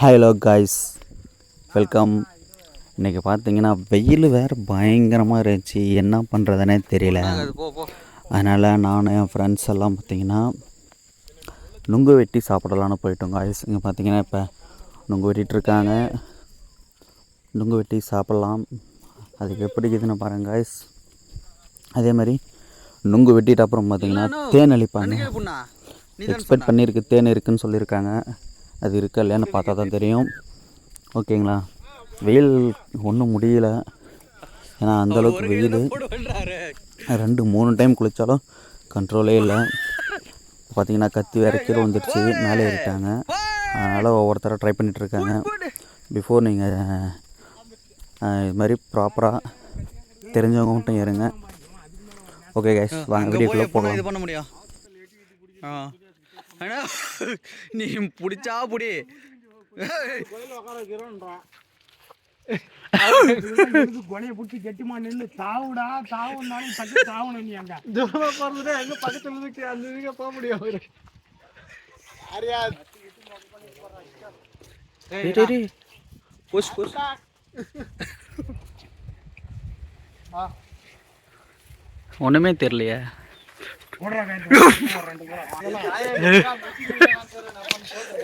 Hello guys welcome இன்றைக்கி பார்த்தீங்கன்னா வெயில் வேறு பயங்கரமாக இருந்துச்சு. என்ன பண்ணுறதுனே தெரியல. அதனால் நான் என் ஃப்ரெண்ட்ஸ் எல்லாம் பார்த்தீங்கன்னா நுங்கு வெட்டி சாப்பிடலான்னு போயிட்டோம் காய்ஸ் இங்கே பார்த்தீங்கன்னா இப்போ நுங்கு வெட்டிட்டு இருக்காங்க. நுங்கு வெட்டி சாப்பிட்லாம். அதுக்கு எப்படி இருக்குதுன்னு பாருங்க காய்ஸ் அதே மாதிரி நுங்கு வெட்டிட்டு அப்புறம் பார்த்தீங்கன்னா தேன் அளிப்பாங்க எக்ஸ்பெக்ட் பண்ணியிருக்கு தேன் இருக்குன்னு சொல்லியிருக்காங்க. அது இருக்கா இல்லையான்னு பார்த்தா தான் தெரியும். ஓகேங்களா? வெயில் ஒன்றும் முடியல. ஏன்னா அந்தளவுக்கு வெயில். ரெண்டு மூணு டைம் குளித்தாலும் கண்ட்ரோலே இல்லை. பார்த்தீங்கன்னா கத்தி வேற கீழே வந்துடுச்சு மேலே ஏறிட்டாங்க. அதனால் ஒவ்வொருத்தராக ட்ரை பண்ணிகிட்ருக்காங்க பிஃபோர் நீங்கள் இது மாதிரி ப்ராப்பராக தெரிஞ்சவங்க மட்டும் ஏறுங்க. ஓகே கைஸ் வாங்க வீடியோக்குள்ளே போகலாம். இது பண்ண முடியும்? ஆ. அண்ணா நீ பிடிச்சா பிடி. கொலையை பிடிச்சி கெட்டிமா நின்று தாவுடா தாவுனாலும் டக்கு தாவணும் நீ அங்க தூரமா போறதுனா எங்க பக்கத்துல இருக்கு அந்த இதுக்கு போக முடியும் அவரு புஷ் புஷ் ஒன்றுமே தெரியலையே.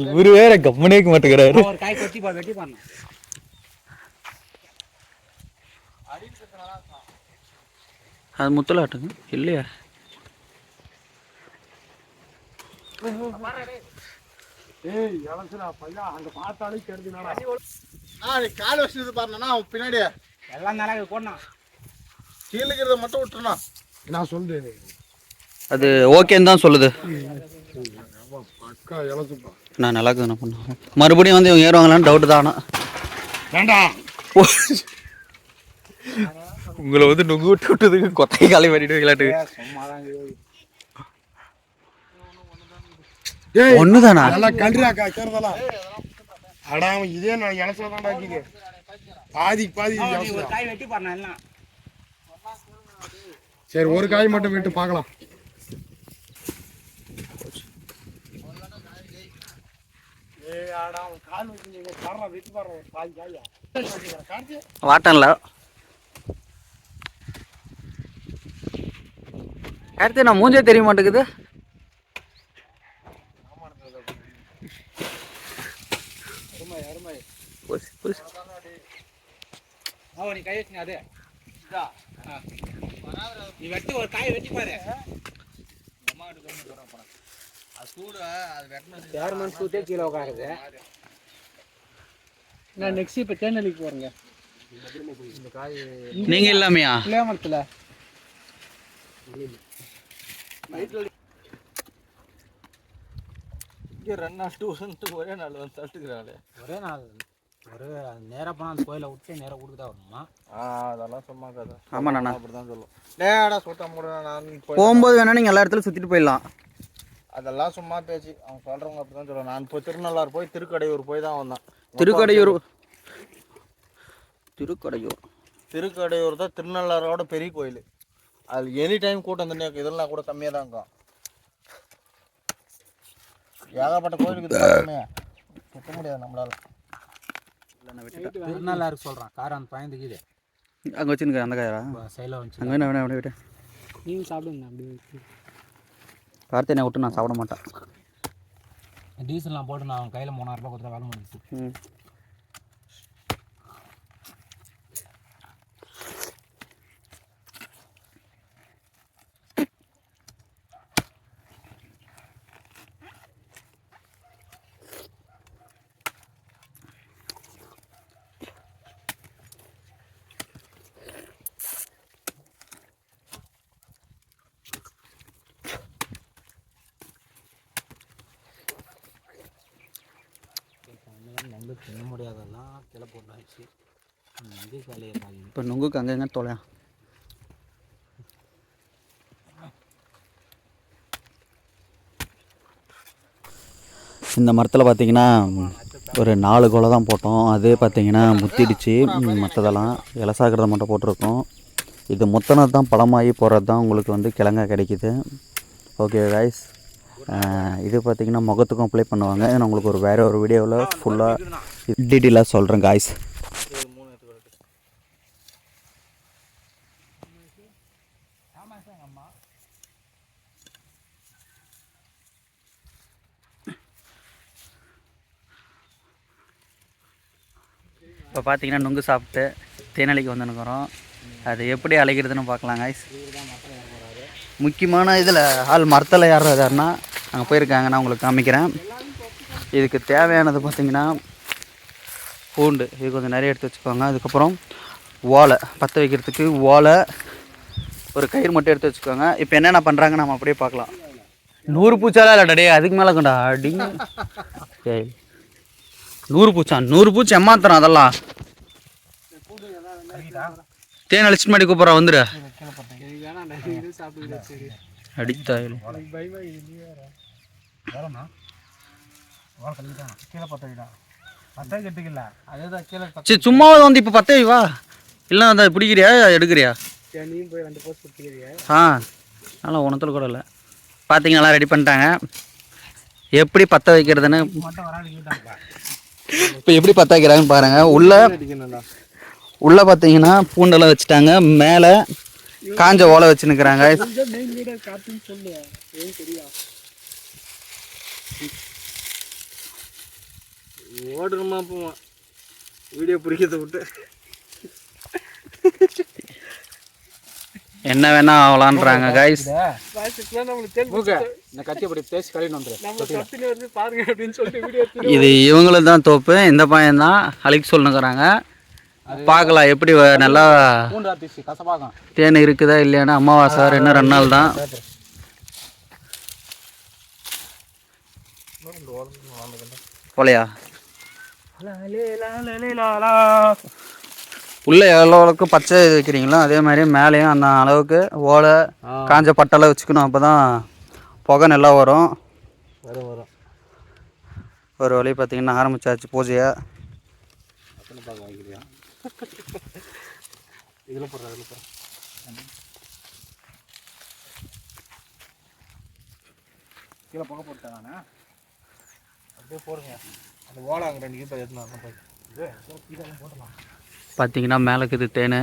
இவரு வேற கம்மனேக்க மாட்டேங்கிறாரு. ஒரு காய் கொத்தி பா வெட்டி பாருங்க. அது முத்தலாட்டுங்க. இல்லையா? கால் வச்சுட்டு பாருண்ணா அவன் பின்னாடி எல்லாம் நல்லா போனா கீழே மட்டும் விட்டுருண்ணா. நான் சொல்றேன். அது ஓகேன்னு தான் சொல்லுது. நான் நல்லா இருக்குது நான் பண்ணேன் மறுபடியும் வந்து இவங்க ஏறுவாங்களான்னு டவுட் தானா வேண்டா. உங்களை வந்து நுங்கு விட்டு விட்டதுக்கு கொட்டை காலை பண்ணிட்டு விளையாட்டு ஒன்று தானா நல்லா கல்றாக்கா கேறதெல்லாம் அடா அவன் இதே நான் இளசுல தான் டாக்கிது பாதி பாதி சரி ஒரு காய் மட்டும் விட்டு பார்க்கலாம் ஏய் ஆடா அவன் கால் வச்சு பாடுறா வெட்டி பாடுற ஒரு பாதி காயா கார்த்தி வாட்டன்ல. அடுத்து நான் மூஞ்சே தெரிய மாட்டேங்குது? Push, push. அவன் நீ கை வச்சுங்க அதே நீ வெட்டி ஒரு காய் அது பாரு சேர்மன் சூத்தே கீழே உட்காருது? நான் நெக்ஸ்ட் இப்போ தேனலிக்கு போறேங்க. இந்த காய் நீங்க இல்லாமையா? இங்கே ரெண்டு நாள் டூசன்ட்டு ஒரே நாள் வந்து தட்டுக்கிறாளே ஒரே நாள் ஒரு நேராக போனால் அந்த கோயிலை விட்டு நேராக ஊருக்கு தான் வரணுமா ஆ அதெல்லாம் சும்மா கதை. ஆமாண்ணா அப்படி தான் சொல்லும். டேடா சுத்த முடியல நான் போய் போகும்போது வேணா நீங்க எல்லா இடத்துலயும் சுத்திட்டு போயிடலாம். அதெல்லாம் சும்மா பேச்சு. அவங்க சொல்கிறவங்க அப்படி தான் சொல்லுவாங்க. நான் இப்போ திருநள்ளாறு போய் திருக்கடையூர் போய் தான் வந்தேன். திருக்கடையூர். திருக்கடையூர். திருக்கடையூர். தான் திருநள்ளாரோட பெரிய கோயில். அது எனி டைம் கூட்டம் தண்ணி இதெல்லாம் கூட கம்மியாக தான் இருக்கும். ஏகப்பட்ட கோயிலுக்கு சுத்த முடியாது நம்மளால. திருநள்ளாருக்கு சொல்கிறான் கார் அந்த பயந்துக்குது அங்க வச்சுருக்க அந்த காயரா சைடில் வந்துச்சு அங்க வேணா வேணா வேணா விட்டு நீங்கள் சாப்பிடுங்க அப்படி கார்த்திகை விட்டு நான் சாப்பிட மாட்டேன். டீசல்லாம் போட்டு நான் கையில் மூணாயிரம் கொடுத்துட்டு வேலை முடிஞ்சுச்சு தின்ன முடியாதெல்லாம் கிளை போட்டாச்சு. காலையில் இருக்காங்க இப்போ நுங்குக்கு அங்கங்க தொலையா? இந்த மரத்தில் பார்த்தீங்கன்னா ஒரு நாலு குலை தான் போட்டோம். அது பார்த்தீங்கன்னா முத்திடுச்சு. மற்றதெல்லாம் இலசாக்கிறத மட்டும் போட்டிருக்கோம். இது முத்தினது தான் பழமாகி போகிறது தான் உங்களுக்கு வந்து கிழங்கா கிடைக்குது. ஓகே கைஸ் இது பார்த்திங்கன்னா முகத்துக்கும் அப்ளை பண்ணுவாங்க. நான் உங்களுக்கு ஒரு வேறு ஒரு வீடியோவில் ஃபுல்லாக டீட்டெயிலாக சொல்கிறேன் காய்ஸ் இப்போ பார்த்தீங்கன்னா நுங்கு சாப்பிட்டு தேனாளிக்கு வந்துனுக்குறோம் அது எப்படி அழைக்கிறதுன்னு பார்க்கலாம் காய்ஸ் முக்கியமான இதில் ஆள் மரத்தில் ஏறுறதுன்னா அங்கே போயிருக்காங்க நான் உங்களுக்கு காமிக்கிறேன். இதுக்கு தேவையானது பார்த்திங்கன்னா பூண்டு. இது கொஞ்சம் நிறைய எடுத்து வச்சுக்கோங்க. அதுக்கப்புறம் ஓலை பற்ற வைக்கிறதுக்கு ஓலை ஒரு கயிறு மட்டும் எடுத்து வச்சுக்கோங்க. இப்போ என்னென்ன பண்ணுறாங்க நம்ம அப்படியே பார்க்கலாம். நூறு பூச்சாலாம் இல்லை டேய் அதுக்கு மேலே கொண்டா அடிங்க. டேய் நூறு பூச்சா? நூறு பூச்சி ஏமாத்துறோம் அதெல்லாம். தேன் அழிச்சிட்டு மாடி கூப்பிட்றா வந்துடு அடித்தாயில். வேறம்மா வாழை கழிக்கிட்டான் கீழே பற்ற வைடா கெட்டுக்கல. அதேதான் கீழே சரி சும்மாவது வந்து இப்போ பத்தே வா. இல்லை அந்த பிடிக்கிறியா? எடுக்கிறியா? நீயும் போய் ரெண்டு போஸ்ட் கொடுத்துக்கிறியா? ஆ நல்லா உணத்தில் கூட இல்லை. பார்த்தீங்க நல்லா ரெடி பண்ணிட்டாங்க. எப்படி பற்ற வைக்கிறதுன்னு இப்போ எப்படி பற்ற வைக்கிறாங்கன்னு பாருங்கள் உள்ளே உள்ளே பார்த்தீங்கன்னா பூண்டெல்லாம் வச்சுட்டாங்க. மேலே காஞ்ச ஓலை வச்சுன்னுக்குறாங்க ஓடுறமா போவான். வீடியோ பிடிக்கிறத விட்டு. என்ன வேணா ஆகலான்றாங்க கைஸ் இது இவங்களும் தான் தோப்பு இந்த பையன் தான் அழிக்க சொல்லுங்கிறாங்க. பார்க்கலாம் எப்படி நல்லா தேன் இருக்குதா இல்லையானா அமாவாசை இன்னும் ரெண்டு நாள் தான். போலையா? உள்ளே எவ்வளோ அளவுக்கு பச்சை இது வைக்கிறீங்களோ அதே மாதிரி மேலேயும் அந்த அளவுக்கு ஓலை காஞ்ச பட்டெல்லாம் வச்சுக்கணும். அப்போ தான் புகை நல்லா வரும். வரும் வரும். ஒரு வழி பார்த்தீங்கன்னா ஆரம்பிச்சாச்சு பூஜையை. இதில் போடுறேன் கீழே புகை நான். அப்படியே போடுங்க. பார்த்தீங்கன்னா மேலே இருக்குது தேன்.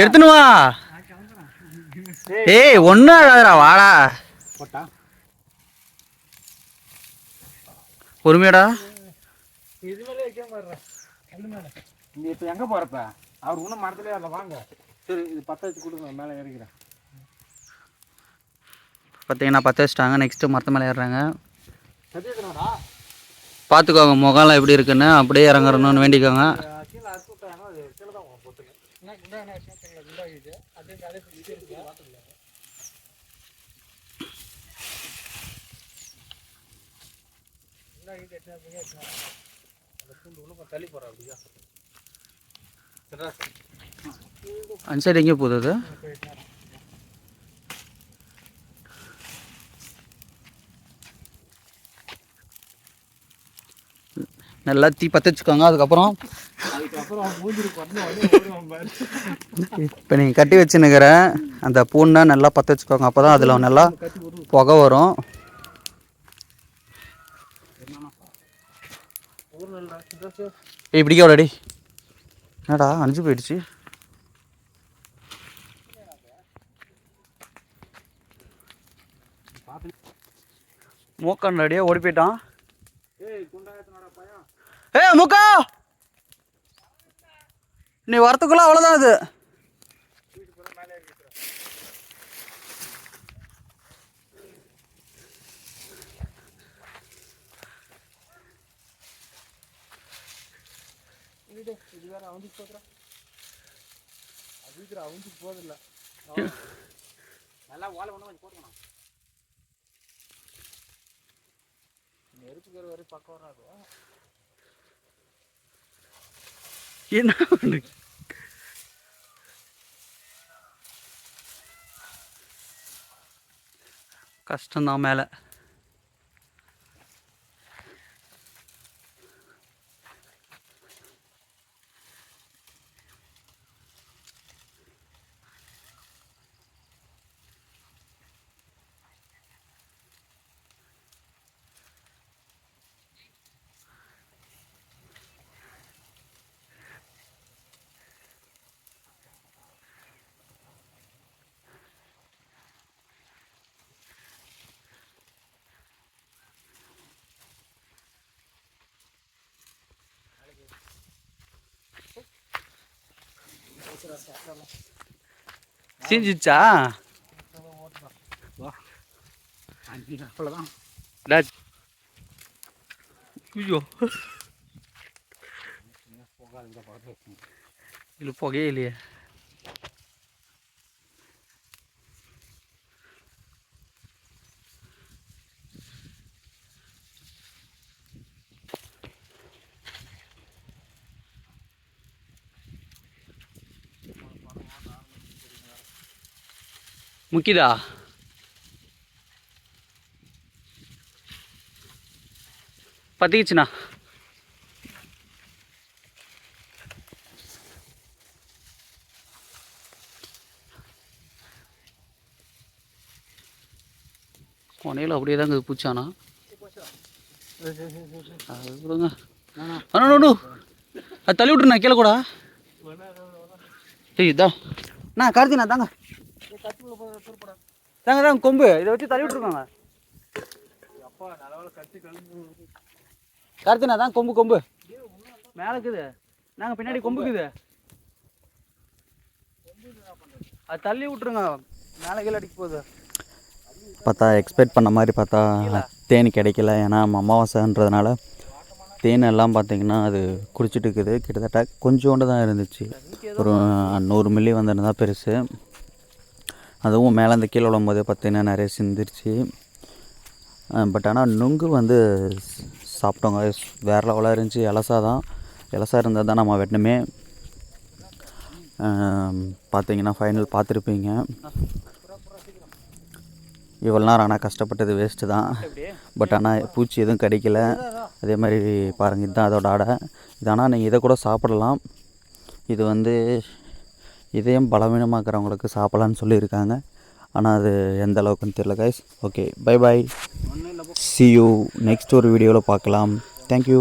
எடுத்துன்னு வா. ஏய் ஒன்றும் ஆகாதுடா வாடா. போட்டா பொறுமையாடா. இது மேலே வைக்க மாட்டேன் நீ இப்போ எங்கே போகிறப்ப அவர் இன்னும் மரத்துலேயே அதில் வாங்க. சரி இது பற்ற வச்சு கொடுங்க மேலே ஏறிக்கிறேன். பார்த்தீங்கன்னா பற்ற வச்சிட்டாங்க. நெக்ஸ்ட்டு மரத்து மேலே ஏறுறாங்க. பார்த்துக்கோங்க முகம்லாம் எப்படி இருக்குன்னு. அப்படியே இறங்குறணும்னு வேண்டிக்கோங்க. தள்ளி போகிறேன் அப்படியா. அந்த சைடு எங்கே போகுது அது? நல்லா தீ பற்ற வச்சுக்கோங்க அதுக்கப்புறம். இப்போ நீங்கள் கட்டி வச்சுன்னுக்கிற அந்த பூண்ணை நல்லா பற்ற வச்சுக்கோங்க அப்போ தான் அதில் நல்லா புகை வரும். இப்படிக்கா ஆல்ரெடி என்னடா அணிஞ்சு போயிடுச்சு. மூக்கண்டாடியே ஓடி போயிட்டான். ஏய் மூக்கா! நீ வரத்துக்குள்ள அவ்வளோதான் அது. இது போதில்ல நல்லா ஓலை ஒன்று கொஞ்சம் போட்டுக்கணும். நெருப்புக்கிற வரை பக்கம் வராது. என்ன பண்ணு? கஷ்டம்தான் மேலே. சீஞ்சிச்சா அவ்வளோதான் ஐயோ. இல்லை புகையே இல்லையே. முக்கிதா? பத்திக்கிச்சுண்ணா. கொனையில் அப்படியே தாங்க பூச்சானா? அது விடுங்க அண்ணா நோடு அது தள்ளி விட்டுருண்ணா கீழே கூட. ஏய் இதா. அண்ணா கார்த்திண்ணா தாங்க. தாங்க தாங்க கொம்பு இதை வச்சு தள்ளி விட்டுருக்காங்க. கார்த்தினா தான் கொம்பு கொம்பு. மேலே இருக்குது. நாங்கள் பின்னாடி கொம்பு இருக்குது. அது தள்ளி விட்டுருங்க. மேலே கீழே அடிக்க போகுது. பார்த்தா எக்ஸ்பெக்ட் பண்ண மாதிரி பார்த்தா தேன் கிடைக்கல. ஏன்னா அமாவாசைன்றதுனால தேன் எல்லாம் பார்த்தீங்கன்னா அது குடிச்சிட்டு இருக்குது. கிட்டத்தட்ட கொஞ்சோண்டு தான் இருந்துச்சு. ஒரு நூறு மில்லி வந்திருந்தா பெருசு. அதுவும் மேலே அந்த கீழே விழும்போது பார்த்தீங்கன்னா நிறைய சிந்திருச்சு. பட் ஆனால் நுங்கு வந்து சாப்பிட்டோங்க. வேறு லெவலாக இருந்துச்சு. இலசா தான். இலசா இருந்தால் தான் நம்ம வெட்டணுமே பார்த்தீங்கன்னா ஃபைனல் பார்த்துருப்பீங்க. இவ்வளோ நேரம் ஆனால் கஷ்டப்பட்டது வேஸ்ட்டு தான். பட் ஆனால் பூச்சி எதுவும் கிடைக்கல. அதே மாதிரி பாருங்கள் இதுதான் அதோட ஆடை. இது ஆனால் நீங்கள் இதை கூட சாப்பிடலாம். இது வந்து இதயம் பலவீனமாக்குறவங்களுக்கு சாப்பிடலான்னு சொல்லியிருக்காங்க. ஆனால் அது எந்த அளவுக்குன்னு தெரியல guys okay bye bye see you next ஒரு வீடியோவில் பார்க்கலாம். தேங்க்யூ